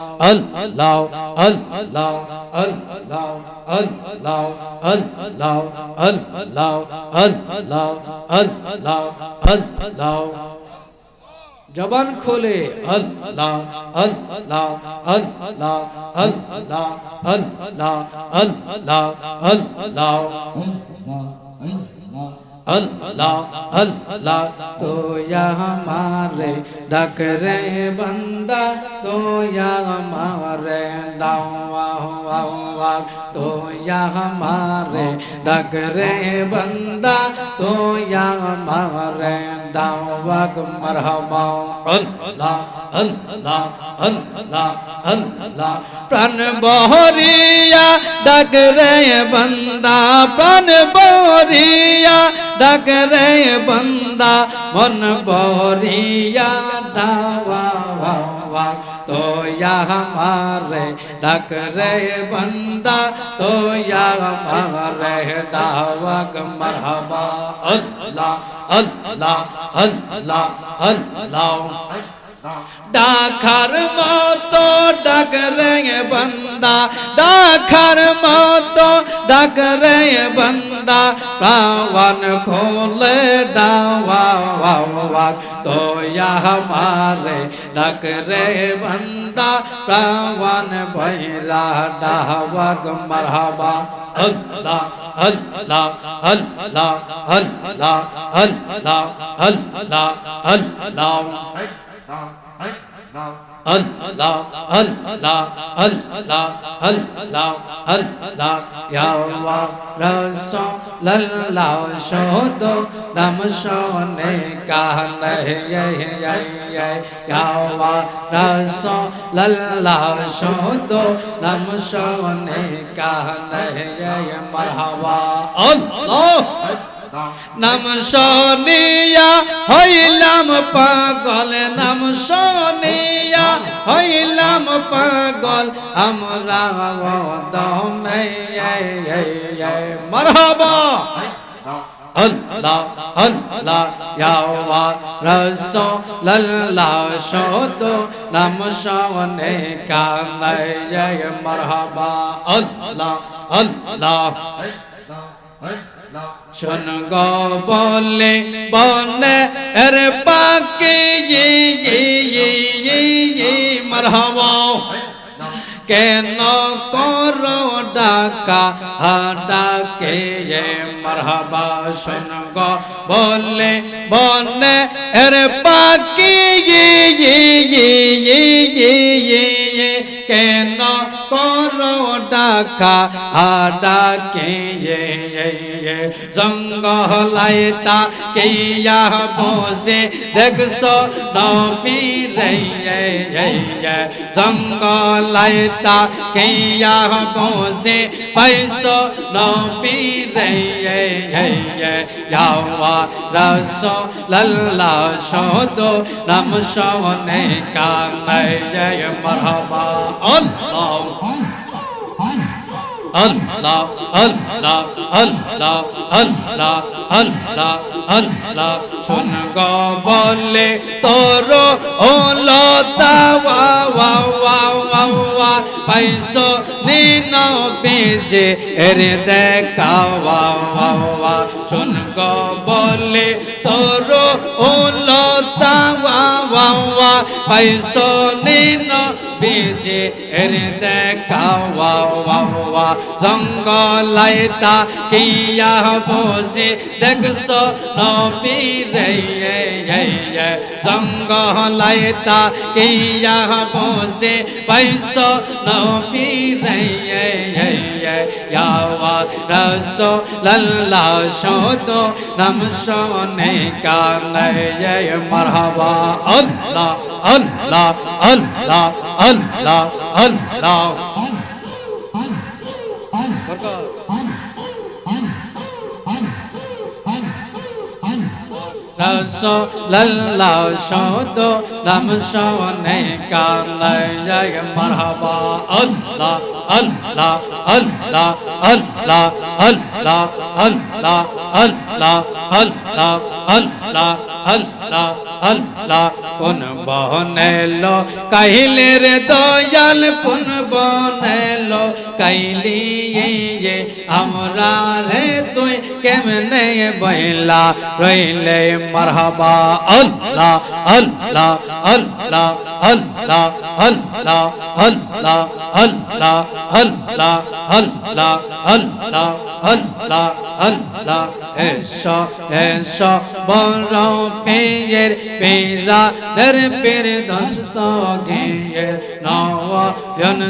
Allah Allah Allah Allah Allah Allah Allah Allah Allah জবান খোলে আল্লাহ আল্লাহ আল্লাহ আল্লাহ আল্লাহ আল্লাহ আল্লাহ अल्लाह अल्लाह तो या हमारे डक रे बंदा तो या हमारे दावा हुआ तो या हमारे डक रे बंदा तो या हमारे दावा मरहबा अल्लाह আল্লাহ আল্লাহ আল্লাহ প্রাণ বহরিয়া ডাক রে বন্দা প্রাণ বহরিয়া ডাক রে বন্দা মন বহরিয়া দাওয়া তো हमारे डक रे बंदा तो या हमारे डावक मरहबा अल्लाह अल्लाह अल्लाह अल्लाह अल्लाह ডাকার মতো ডাক রে বন্দা, ডাকার মতো ডাক রে বন্দা, প্রাণ খোলে ডাওয়া তো মারে ডাক রে বন্দা, প্রাণ ভৈরা ডাহবাগ মারহাবা আল্লাহ আল্লাহ আল্লাহ আল্লাহ আল্লাহ আল্লাহ আল্লাহ الله الله الله الله الله يا رسول الله شهد نمشone कहने यही यही या रसोल الله شهد نمشone कहने यही मरहवा الله নাম শনিয়া হইলাম পাগল, নাম শনিয়া হইলাম পাগল। আমরা দমে মরহবা। আল্লাহ আল্লাহ ইয়াওয়া রাসূলুল্লাহ, শুধু নাম শোনে কানে মরহবা। আল্লাহ আল্লাহ। শোন গো বলে বনে এর পাকে মরহবা কেন করো ডাকা ডাকে মরহবা শোন গো বলে বনে এর পাকে কেন করো ডাকা? ডাকে জঙ্গলাইতা কেয়া বসে দেখছ हमको लगता कि यह पहुँचे पैसों नौ पी रहे यावा रसो लल्ला सो दो नम सोने का नय मरहबा अल्लाह আল্লাহ Allah, Allah, Allah, Allah, Allah, শুন গো বলে তোর ওলো তাওয়া ওয়া ওয়া ওয়া ওয়া পাইছো নিন বেজে এর দেখা ওয়া ওয়া ওয়া শুন গো বলে তোর ওলো তাওয়া ওয়া ওয়া পাইছো নিন বেজে এর দেখা ওয়া ওয়া ওয়া জঙ্গলাইতা কিয়া বসে, দেখছ নবী রে জঙ্গলাইতা কিয়া বসে, পাইছো নবী রে ইয়াওয়া রাসূলুল্লাহ শুধু নাম শোনে কানে মারহাবা, আল্লাহ আল্লাহ আল্লাহ। আল্লাহ আল্লাহ রসোল্লাহ শোদ নাম শোনে কালে মারহাবা আল্লাহ আল্লাহ আল্লাহ আল্লাহ আল্লাহ আল্লাহ আল্লাহ আল্লাহ আল্লাহ আল্লাহ আল্লাহ কোন বনেলো কাহিলে রে দয়াল কোন বনেলো কাইলি ইয়ে আমরা রে তুই কেমনে বইলা রইলে মারহাবা আল্লাহ আল্লাহ আল্লাহ আল্লাহ আল্লাহ আল্লাহ আল্লাহ আল্লাহ আল্লাহ আল্লাহ আল্লাহ আল্লাহ এসো এসো বড় পেয়ের পেরা দের পের দস্ত গিয়ে নয়ন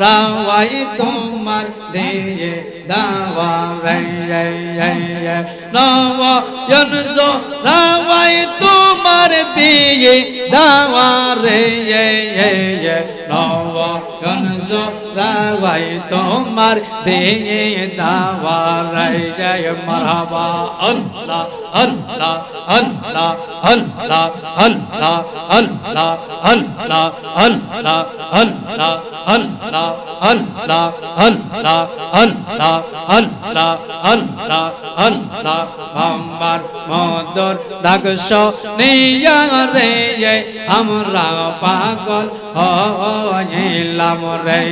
রাওয়াই তোমার দিয়ে দাওয়া রে নয়ন রাওয়াই তোমার দিয়ে দাওয়া রে নয়ন রাওয়াই তোমার দিয়ে দাওয়া রে জয় মারহাবা আল্লাহ আল্লাহ আল্লাহ আল্লাহ an la an la an la an la an la an la bambar মদর ডাকস নিয়া রে আমরা পাগল হইলাম রে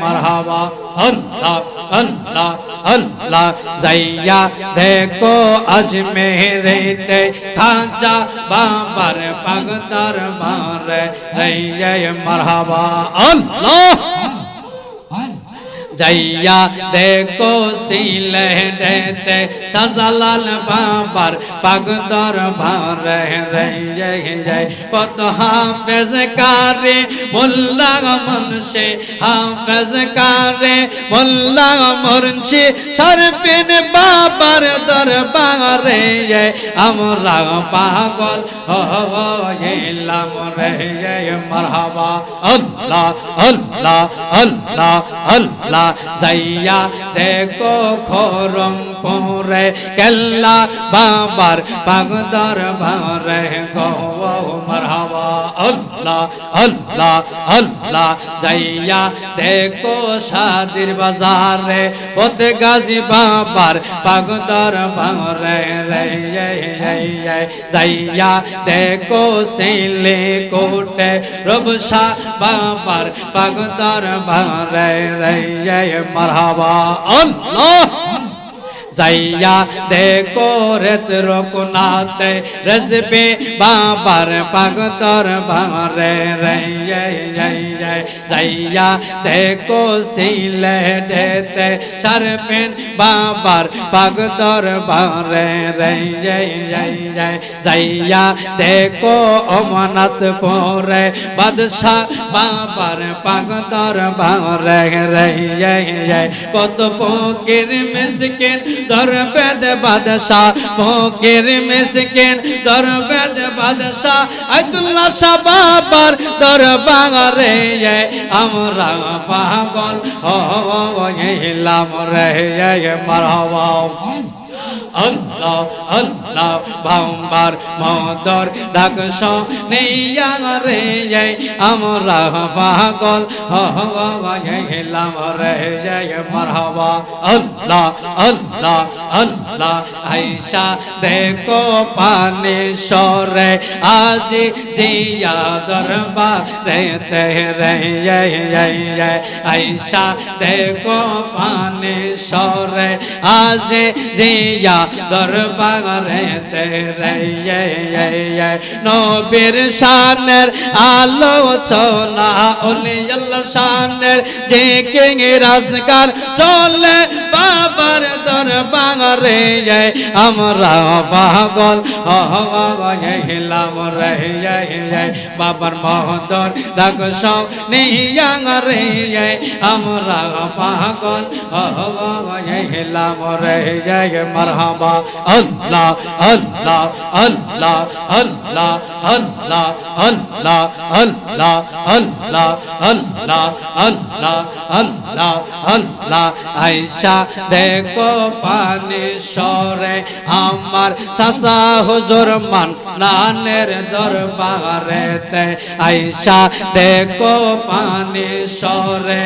মারহাবা হল্লা হল্লা হল্লা যাইয়া দেখো আজমেরেতে খাজা বাবার পাগদার মারে রে মারহাবা আল্লাহ যাইয়া দেখো সিলেটেতে সাজালাল বাবার পাগদর ভারে যাই কত হাফেজ কারে মোল্লা মুন্সে হাফেজ কারে মোল্লা মুন্সি সরপিন বাবার দরবারে আমরা পাগল হইলাম রে মারহাবা আল্লাহ আল্লাহ আল্লাহ আল্লাহ যাইয়া দেখো খরম পরে কেল্লা বাবার পাগদর ভারে। গো মারহাবা, আল্লাহ আল্লাহ আল্লাহ। যাইয়া দেখো সাদির বাজারে পথে গাজী বাবার পাগদর যাইয়া দেখো সিলে কোটে রবসা বাবার পাগদর মারহাবা আল্লাহ। যাইয়া দেখো রেত রকুনাতে রসবে বাবার পাগতর ভারে রে। যাইয়া দেখো সিলেটেতে সারপেন বাবার পাগতর ভারে রে যাইয়া দেখো অমনাথ পরে, বাদশাহ বাবার পাগতর ভারে রে কত ফকির মিসকিন দরবেদ বাদশাহ, ফকির মিসকিন দরবেদ বাদশাহ। আব্দুল্লাহ শাহ বাবার দরবারে আমরা পাগল হইলাম রে মারহাবা। আল্লাহ আল্লাহ বাম্বার মদর ডাকস নেইয়া রে আমরা পাগল হইলাম রে মারহাবা। আল্লাহ আল্লাহ আল্লাহ আইসা দেখো পানি সরে, আজি জিয়া দরবার রে তে রে আইসা দেখো পানি সরে, আজি জিয়া দরবারে তে রে নবীর শানের আলোচনা আল্লাহ শানের যে কিং রাজগার চলে বাবার দরবারে আমরা পাগল। হিলাম রে বাবার মহদর ডাক সব নিয়া রে আমরা পাগল। হিলাম রে মারহাবা। আল্লাহ আল্লাহ আল্লাহ আল্লাহ। আল্লাহ আল্লাহ আল্লাহ আল্লাহ আল্লাহ আল্লাহ আল্লাহ আল্লাহ। আয়সা দেখো পানি সরে আমার সাসা হুজুর মান নানের দরবারেতে আয়সা দেখো পানি সরে,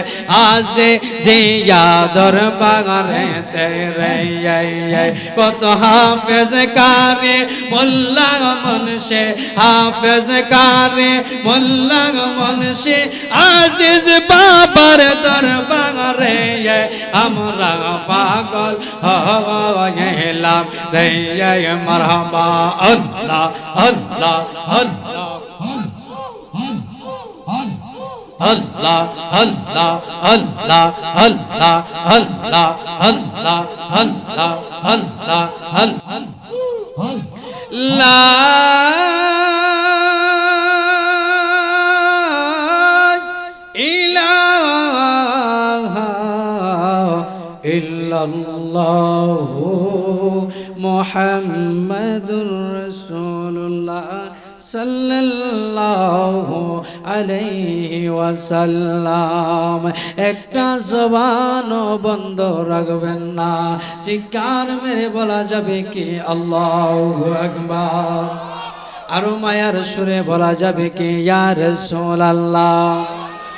আজে জিয়া দরবারেতে রে কত হাফেজ কারে মোল্লা মনসে হাফেজ কারে মোল্লা মনসে, আজিজ বাবার দরবারে আমরা পাগল হলাম রে মারহাবা আল্লাহ। আল্লাহ আল্লাহ আল্লাহ আল্লাহ আল্লাহ আল্লাহ আল্লাহ আল্লাহ আল্লাহ আল্লাহ আল্লাহ লা ইলাহা ইল্লাল্লাহ মুহাম্মাদুর রাসূলুল্লাহ সাল্লাল্লাহু আলাইহি ওয়াসাল্লাম। একটা জবানও বন্ধ রাখবেন না। চিৎকার মেরে বলা যাবে কি আল্লাহু আকবার। আরও মায়ার সুরে বলা যাবে কি, ইয়া রাসূলুল্লাহ।